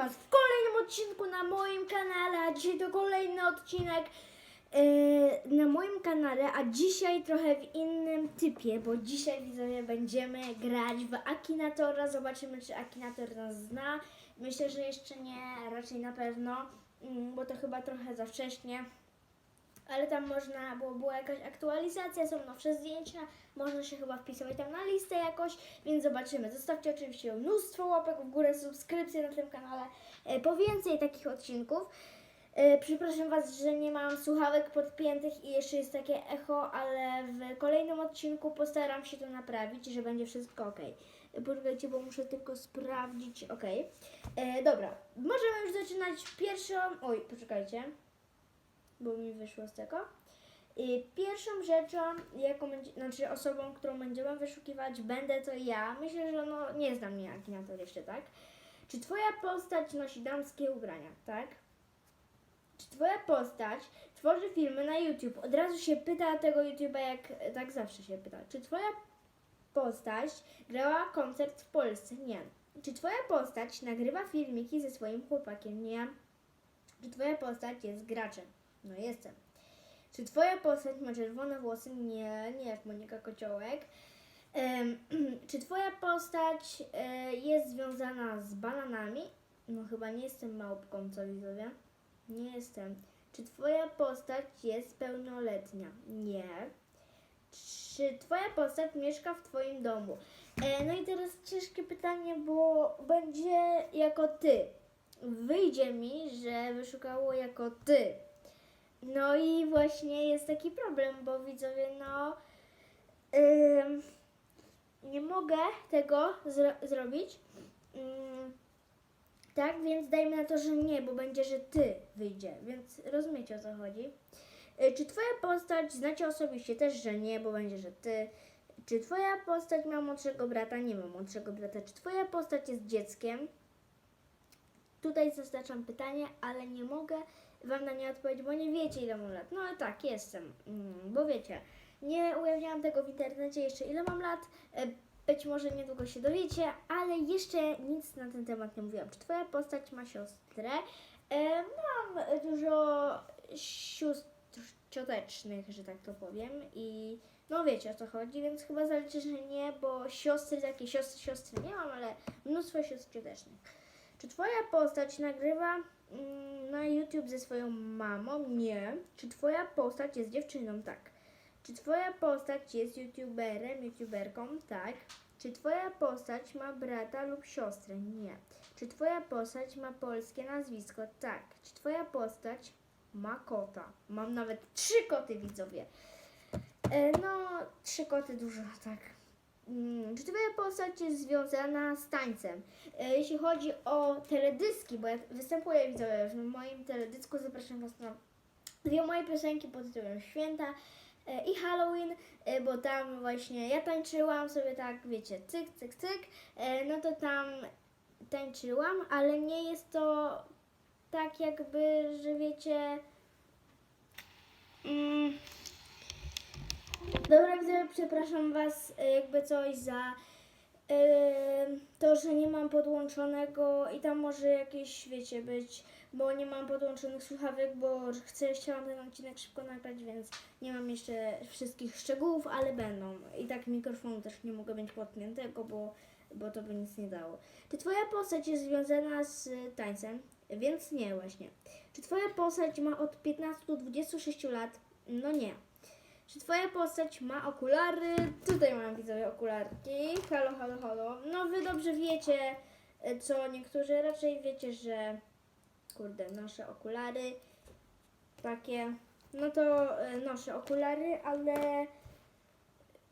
Was w kolejnym odcinku na moim kanale, a dzisiaj to kolejny odcinek yy, na moim kanale, a dzisiaj trochę w innym typie, bo dzisiaj widzowie będziemy grać w Akinatora, zobaczymy czy Akinator nas zna. Myślę, że jeszcze nie, raczej na pewno, mm, bo to chyba trochę za wcześnie. Ale tam można, bo była jakaś aktualizacja, są nowsze zdjęcia, można się chyba wpisywać tam na listę jakoś, więc zobaczymy. Zostawcie oczywiście mnóstwo łapek w górę, subskrypcje na tym kanale, e, po więcej takich odcinków. E, Przepraszam Was, że nie mam słuchawek podpiętych i jeszcze jest takie echo, ale w kolejnym odcinku postaram się to naprawić, że będzie wszystko ok. Poczekajcie, bo muszę tylko sprawdzić. Ok. E, dobra, możemy już zaczynać pierwszą. Oj, poczekajcie bo mi wyszło z tego. I pierwszą rzeczą, jaką będzie, znaczy osobą, którą będziemy wyszukiwać, będę to ja. Myślę, że no nie znam mnie Akinator jeszcze, tak? Czy twoja postać nosi damskie ubrania, tak? Czy twoja postać tworzy filmy na YouTube? Od razu się pyta tego YouTube'a, jak tak zawsze się pyta. Czy twoja postać grała koncert w Polsce? Nie. Czy twoja postać nagrywa filmiki ze swoim chłopakiem? Nie. Czy twoja postać jest graczem? No jestem. Czy twoja postać ma czerwone włosy? Nie, nie jak Monika Kociołek. Em, czy twoja postać e, jest związana z bananami? No chyba nie jestem małpką, co widzowie? Nie jestem. Czy twoja postać jest pełnoletnia? Nie. Czy twoja postać mieszka w twoim domu? E, no i teraz ciężkie pytanie, bo będzie jako ty. Wyjdzie mi, że wyszukało jako ty. No i właśnie jest taki problem, bo widzowie, no nie mogę tego zro- zrobić. Ym, tak, więc dajmy na to, że nie, bo będzie, że ty wyjdzie, więc rozumiecie o co chodzi. Y, Czy twoja postać znacie osobiście? Też, że nie, bo będzie, że ty. Czy twoja postać ma młodszego brata? Nie ma młodszego brata. Czy twoja postać jest dzieckiem? Tutaj zaznaczam pytanie, ale nie mogę Wam na nie odpowiedzieć, bo nie wiecie ile mam lat. No ale tak, jestem, mm, bo wiecie, nie ujawniałam tego w internecie jeszcze ile mam lat. E, Być może niedługo się dowiecie, ale jeszcze nic na ten temat nie mówiłam. Czy Twoja postać ma siostrę? E, Mam dużo sióstr ciotecznych, że tak to powiem i no wiecie o co chodzi, więc chyba zaliczę, że nie, bo siostry, takie siostry, siostry nie mam, ale mnóstwo sióstr ciotecznych. Czy twoja postać nagrywa na YouTube ze swoją mamą? Nie. Czy twoja postać jest dziewczyną? Tak. Czy twoja postać jest YouTuberem, YouTuberką? Tak. Czy twoja postać ma brata lub siostrę? Nie. Czy twoja postać ma polskie nazwisko? Tak. Czy twoja postać ma kota? Mam nawet trzy koty, widzowie. E, no, trzy koty dużo, tak. Mm, Czy twoja postać jest związana z tańcem? E, Jeśli chodzi o teledyski, bo ja występuję widzowie w moim teledysku, zapraszam Was na dwie moje piosenki pod tytułem Święta e, i Halloween, e, bo tam właśnie ja tańczyłam sobie tak, wiecie, cyk, cyk, cyk, no to tam tańczyłam, ale nie jest to tak jakby, że wiecie... Mm, Dobra, widzę, przepraszam Was e, jakby coś za e, to, że nie mam podłączonego i tam może jakieś, wiecie, być, bo nie mam podłączonych słuchawek, bo chcę, chciałam ten odcinek szybko nagrać, więc nie mam jeszcze wszystkich szczegółów, ale będą. I tak mikrofonu też nie mogę mieć podpiętego, bo, bo to by nic nie dało. Czy Twoja postać jest związana z tańcem? Więc nie właśnie. Czy Twoja postać ma od 15 do 26 lat? No nie. Czy twoja postać ma okulary? Tutaj mam widzowie okularki. Halo, halo, halo. No wy dobrze wiecie, e, co niektórzy raczej wiecie, że kurde, noszę okulary takie. No to e, noszę okulary, ale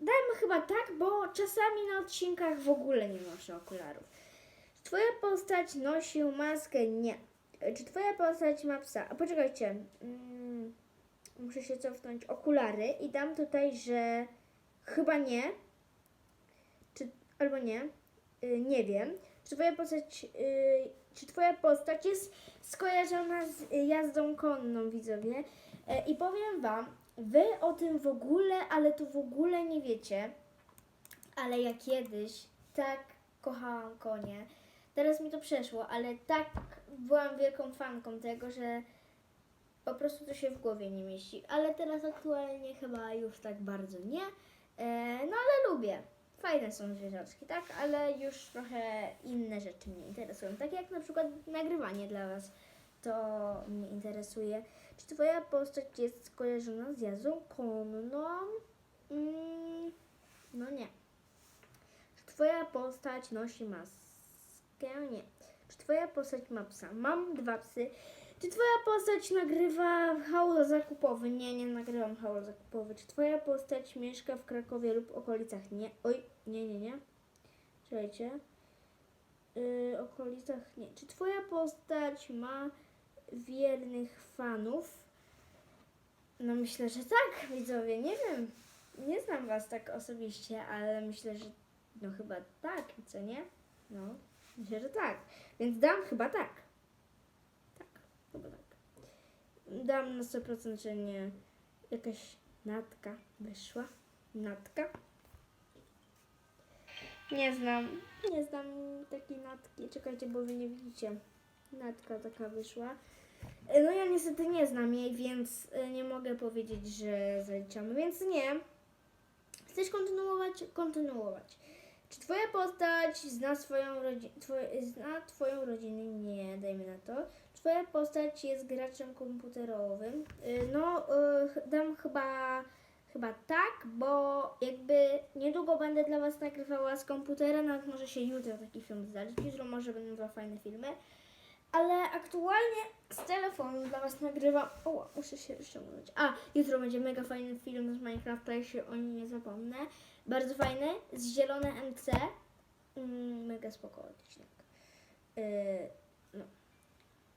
dajmy chyba tak, bo czasami na odcinkach w ogóle nie noszę okularów. Czy twoja postać nosi maskę? Nie. E, Czy twoja postać ma psa? A poczekajcie. Mm, muszę się cofnąć, okulary. I dam tutaj, że chyba nie, czy, albo nie, y, nie wiem, czy twoja postać, y, czy twoja postać jest skojarzona z jazdą konną, widzowie. E, I powiem wam, wy o tym w ogóle, ale to w ogóle nie wiecie, ale ja kiedyś tak kochałam konie, Teraz mi to przeszło, ale tak byłam wielką fanką tego, że po prostu to się w głowie nie mieści. Ale teraz aktualnie chyba już tak bardzo nie. E, no ale lubię. Fajne są zwierzaczki, tak? Ale już trochę inne rzeczy mnie interesują. Tak jak na przykład nagrywanie dla Was. To mnie interesuje. Czy Twoja postać jest skojarzona z jazdą konną? Mm, no nie. Czy Twoja postać nosi maskę? Nie. Czy Twoja postać ma psa? Mam dwa psy. Czy Twoja postać nagrywa haul zakupowy? Nie, nie nagrywam haul zakupowy. Czy Twoja postać mieszka w Krakowie lub okolicach? Nie. Oj, nie, nie, nie. Czekajcie. Yy, okolicach nie. Czy Twoja postać ma wiernych fanów? No myślę, że tak, widzowie. Nie wiem. Nie znam Was tak osobiście, ale myślę, że no chyba tak, co nie? No, myślę, że tak. Więc dam chyba tak. Chyba tak. Dam na 100%, że nie jakaś natka wyszła. Natka? Nie znam. Nie znam takiej natki. Czekajcie, bo wy nie widzicie. Natka taka wyszła. No ja niestety nie znam jej, więc e, nie mogę powiedzieć, że zaliczamy, więc nie. Chcesz kontynuować? Kontynuować. Czy twoja postać zna swoją rodzinę? Zna twoją rodzinę? Nie, dajmy na to. Twoja postać jest graczem komputerowym? Y, No, y, dam chyba, chyba tak, bo jakby niedługo będę dla was nagrywała z komputera, nawet może się jutro taki film zdarzyć. Jutro może będą dwa fajne filmy. Ale aktualnie z telefonu dla Was nagrywam. O, muszę się mówić. A, jutro będzie mega fajny film z Minecrafta, jeśli o nim nie zapomnę. Bardzo fajny, z zielone MC. Mm, mega spoko odcinek. Yy.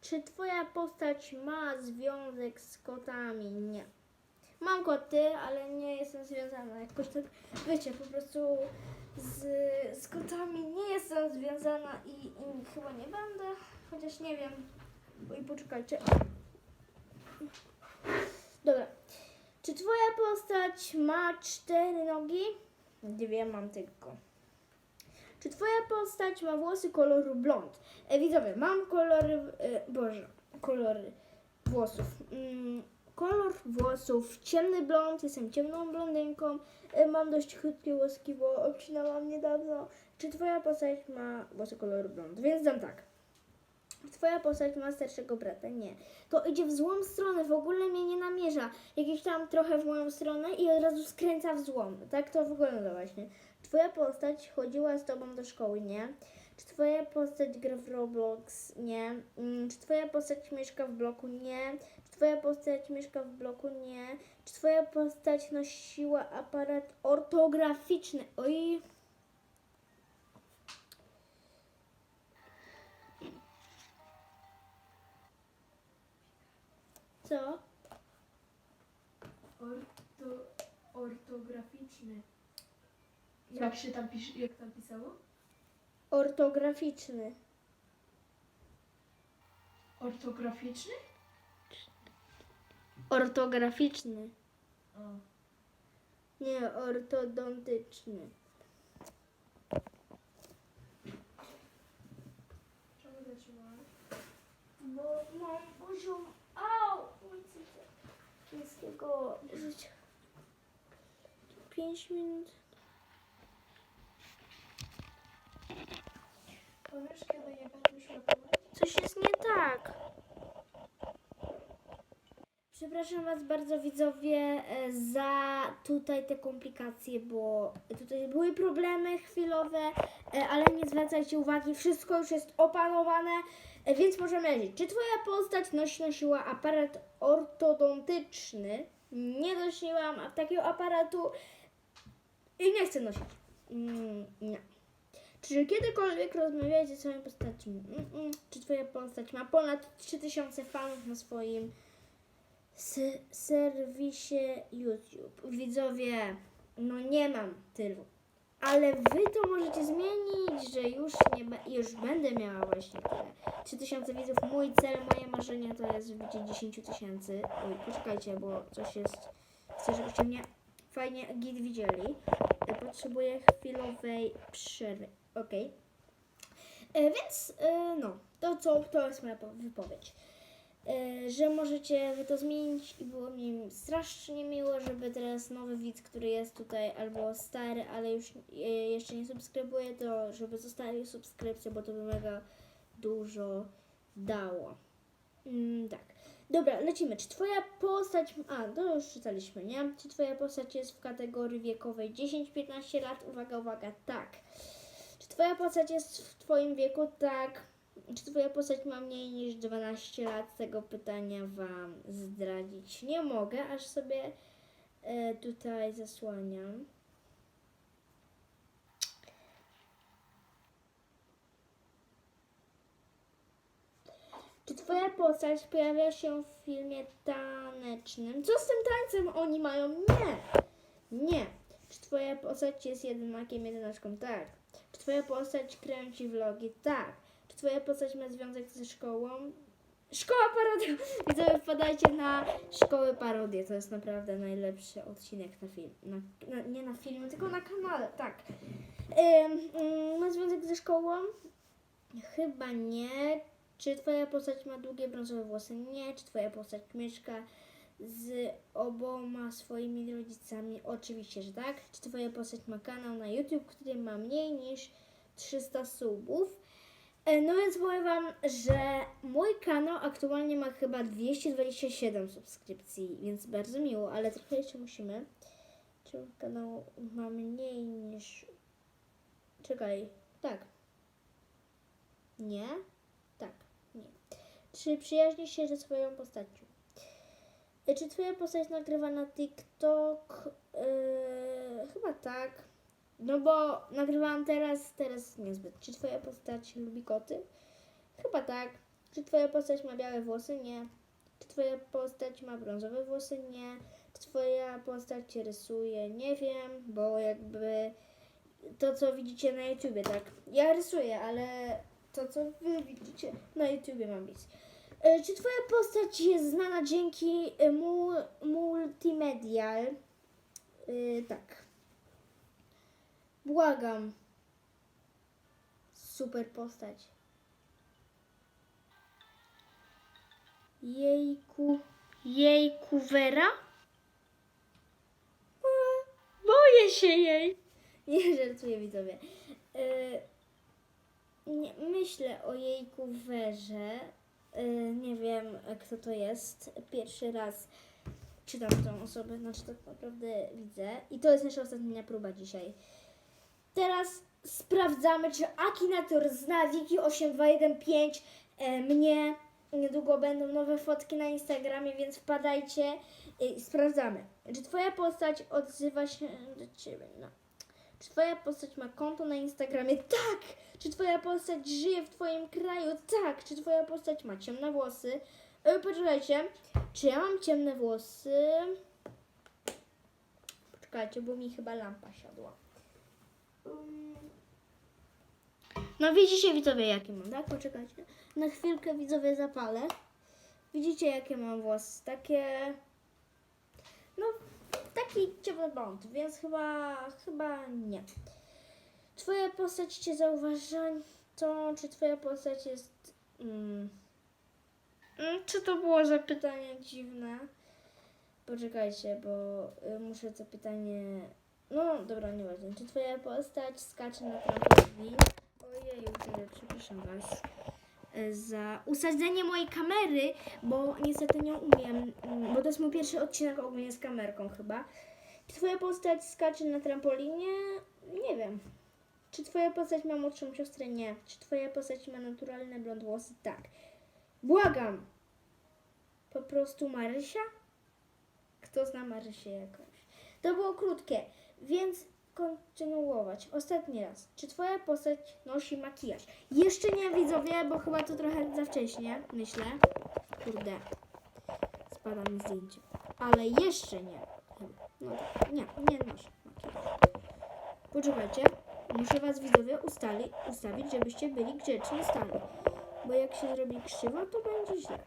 Czy Twoja postać ma związek z kotami? Nie. Mam koty, ale nie jestem związana jakoś tak, wiecie, po prostu z, z kotami nie jestem związana i, i chyba nie będę, chociaż nie wiem. Oj, poczekajcie. Dobra. Czy twoja postać ma cztery nogi? Dwie mam tylko. Czy twoja postać ma włosy koloru blond? E, widzowie, mam kolory, e, boże, kolory włosów. Mm, kolor włosów ciemny blond, jestem ciemną blondynką, e, mam dość krótkie włoski, bo obcinałam niedawno. Czy twoja postać ma włosy koloru blond? Więc dam tak. Twoja postać ma starszego brata? Nie. To idzie w złą stronę, w ogóle mnie nie namierza. Jakieś tam trochę w moją stronę i od razu skręca w złą. Tak to wygląda właśnie. Twoja postać chodziła z tobą do szkoły? Nie. Czy twoja postać gra w Roblox? Nie. Mm, Czy twoja postać mieszka w bloku? Nie. Czy twoja postać mieszka w bloku? Nie. Czy twoja postać nosiła aparat ortograficzny? Oj. Co? Orto, ortograficzny. Jak się tam pisz, jak tam pisało? Ortograficzny. Ortograficzny? Ortograficzny. O. Nie, ortodontyczny. Czemu zatrzymałeś? Bo mam poziom. Au! Chińskiego życia. 5 minut. Powiesz, kiedy je będziesz lokować? Coś jest nie tak. Przepraszam Was bardzo widzowie e, za tutaj te komplikacje, bo tutaj były problemy chwilowe, e, ale nie zwracajcie uwagi, wszystko już jest opanowane, e, więc możemy lecieć. Czy Twoja postać nosi, nosiła aparat ortodontyczny? Nie nosiłam takiego aparatu i nie chcę nosić. Mm, nie. Czy kiedykolwiek rozmawiałeś ze swoją postacią? Czy twoja postać ma ponad 3000 fanów na swoim serwisie YouTube? Widzowie, no nie mam tylu. Ale wy to możecie zmienić, że już nie już będę miała właśnie tyle. 3000 widzów. Mój cel, moje marzenie to jest wbicie 10 tysięcy. Oj, poczekajcie, bo coś jest. Żebyście mnie fajnie git widzieli. Potrzebuję chwilowej przerwy. Okej. E, więc e, no, to co, to jest moja po- wypowiedź. E, że możecie wy to zmienić i było mi strasznie miło, żeby teraz nowy widz, który jest tutaj albo stary, ale już jeszcze nie subskrybuje, to żeby zostawił subskrypcję, bo to by mega dużo dało. Mm, tak. Dobra, lecimy. Czy twoja postać... A, to już czytaliśmy, nie? Czy twoja postać jest w kategorii wiekowej 10-15 lat? Uwaga, uwaga, tak. Czy twoja postać jest w twoim wieku? Tak. Czy twoja postać ma mniej niż 12 lat? Tego pytania wam zdradzić nie mogę, aż sobie e, tutaj zasłaniam. Czy twoja postać pojawia się w filmie tanecznym? Co z tym tańcem oni mają? Nie! Nie. Czy twoja postać jest jedynakiem, jedynaczką? Tak. Czy twoja postać kręci vlogi? Tak. Czy twoja postać ma związek ze szkołą? Szkoła parodii! Widzowie, wpadajcie na szkoły parodie. To jest naprawdę najlepszy odcinek na film. Na, na, nie na filmie, tylko na kanale, tak. Ym, ma związek ze szkołą? Chyba nie. Czy twoja postać ma długie brązowe włosy? Nie. Czy twoja postać mieszka z oboma swoimi rodzicami? Oczywiście, że tak. Czy twoja postać ma kanał na YouTube, który ma mniej niż 300 subów? E, No więc powiem Wam, że mój kanał aktualnie ma chyba 227 subskrypcji, więc bardzo miło, ale trochę jeszcze musimy. Czy kanał ma mniej niż... Czekaj, tak. Nie? Czy przyjaźnisz się ze swoją postacią? E, Czy twoja postać nagrywa na TikTok? Yy, chyba tak. No bo nagrywałam teraz, teraz niezbyt. Czy twoja postać lubi koty? Chyba tak. Czy twoja postać ma białe włosy? Nie. Czy twoja postać ma brązowe włosy? Nie. Czy twoja postać się rysuje? Nie wiem, bo jakby to, co widzicie na YouTubie, tak? Ja rysuję, ale to, co wy widzicie na YouTubie mam być. E, Czy twoja postać jest znana dzięki e, mu, multimedial? E, tak. Błagam. Super postać. Jejku. Jejku Vera? Boję się jej. Nie żartuję widzowie. E, nie, myślę o jejku Werze. E, nie wiem kto to jest. Pierwszy raz czytam tą osobę, znaczy tak naprawdę widzę. I to jest nasza ostatnia próba dzisiaj. Teraz sprawdzamy, czy Akinator zna Wiki8215 e, mnie. Niedługo będą nowe fotki na Instagramie, więc wpadajcie i sprawdzamy. Czy Twoja postać odzywa się do Ciebie? No. Czy Twoja postać ma konto na Instagramie? Tak! Czy Twoja postać żyje w Twoim kraju? Tak! Czy Twoja postać ma ciemne włosy? E, poczekajcie, czy ja mam ciemne włosy? Poczekajcie, bo mi chyba lampa siadła. Um. No widzicie widzowie jakie mam, tak? Poczekajcie. Na chwilkę widzowie zapalę. Widzicie jakie mam włosy? Takie... No, taki ciemny blond, więc chyba, chyba nie. Twoja postać cię zauważa, to czy twoja postać jest... Mm, mm, co to było za pytanie dziwne? Poczekajcie, bo y, muszę to pytanie... No, dobra, nieważne. Czy twoja postać skacze na trampolinie? Ojej, przepraszam was za usadzenie mojej kamery, bo niestety nie umiem, mm, bo to jest mój pierwszy odcinek ogólnie z kamerką chyba. Czy twoja postać skacze na trampolinie? Nie wiem. Czy twoja postać ma młodszą siostrę? Nie. Czy twoja postać ma naturalne blond włosy? Tak. Błagam! Po prostu Marysia? Kto zna Marysię jakąś? To było krótkie, więc kontynuować. Ostatni raz. Czy twoja postać nosi makijaż? Jeszcze nie widzowie, bo chyba to trochę za wcześnie, myślę. Kurde. Spada mi zdjęcie. Ale jeszcze nie. No. Nie, nie noszę makijażu. Poczekajcie. Muszę was widzowie ustali, ustawić, żebyście byli grzeczni stali. Bo jak się zrobi krzywo, to będzie źle.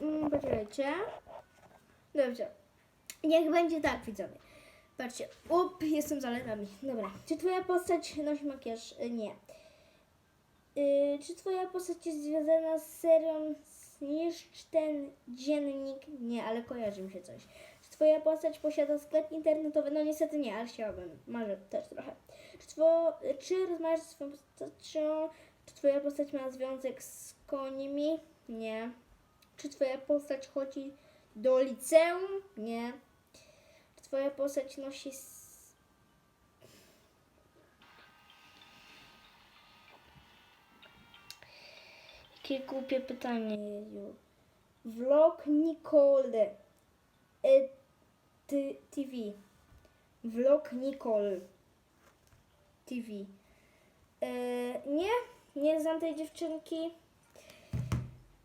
Mm, poczekajcie. Dobrze. Niech będzie tak, widzowie. Patrzcie, up, jestem za ledami. Dobra. Czy twoja postać nosi makijaż? Y, Nie. Y, czy twoja postać jest związana z serią Zniszcz ten dziennik? Nie, ale kojarzy mi się coś. Czy twoja postać posiada sklep internetowy? No niestety nie, ale chciałabym. Może też trochę. Czy, two, czy rozmawiasz ze swoją postacią? Czy twoja postać ma związek z końmi? Nie. Czy twoja postać chodzi do liceum? Nie. Twoja postać nosi... s- Jakie głupie pytanie. Vlog Nicole. E, TV. Vlog Nicole. TV. E, nie, nie znam tej dziewczynki.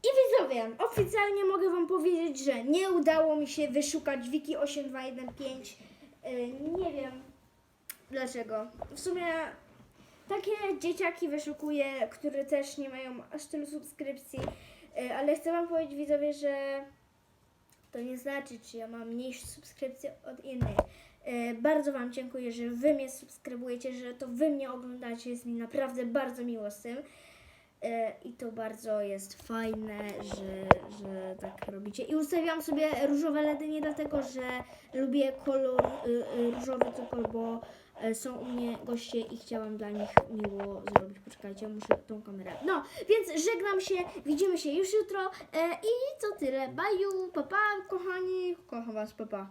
I widzowie, oficjalnie mogę Wam powiedzieć, że nie udało mi się wyszukać Wiki8215. E, nie wiem dlaczego. W sumie takie dzieciaki wyszukuję, które też nie mają aż tylu subskrypcji, E, ale chcę Wam powiedzieć widzowie, że to nie znaczy, czy ja mam mniejsze subskrypcje od innych. E, Bardzo Wam dziękuję, że Wy mnie subskrybujecie, że to Wy mnie oglądacie. Jest mi naprawdę bardzo miło z tym. E, I to bardzo jest fajne, że, że tak robicie. I ustawiłam sobie różowe LEDy nie dlatego, że lubię kolor y, y, różowy, tylko bo e, są u mnie goście i chciałam dla nich miło zrobić. Poczekajcie, muszę tą kamerę. No, więc żegnam się, widzimy się już jutro e, i co tyle. Baju, papa, kochani, kocham was, papa.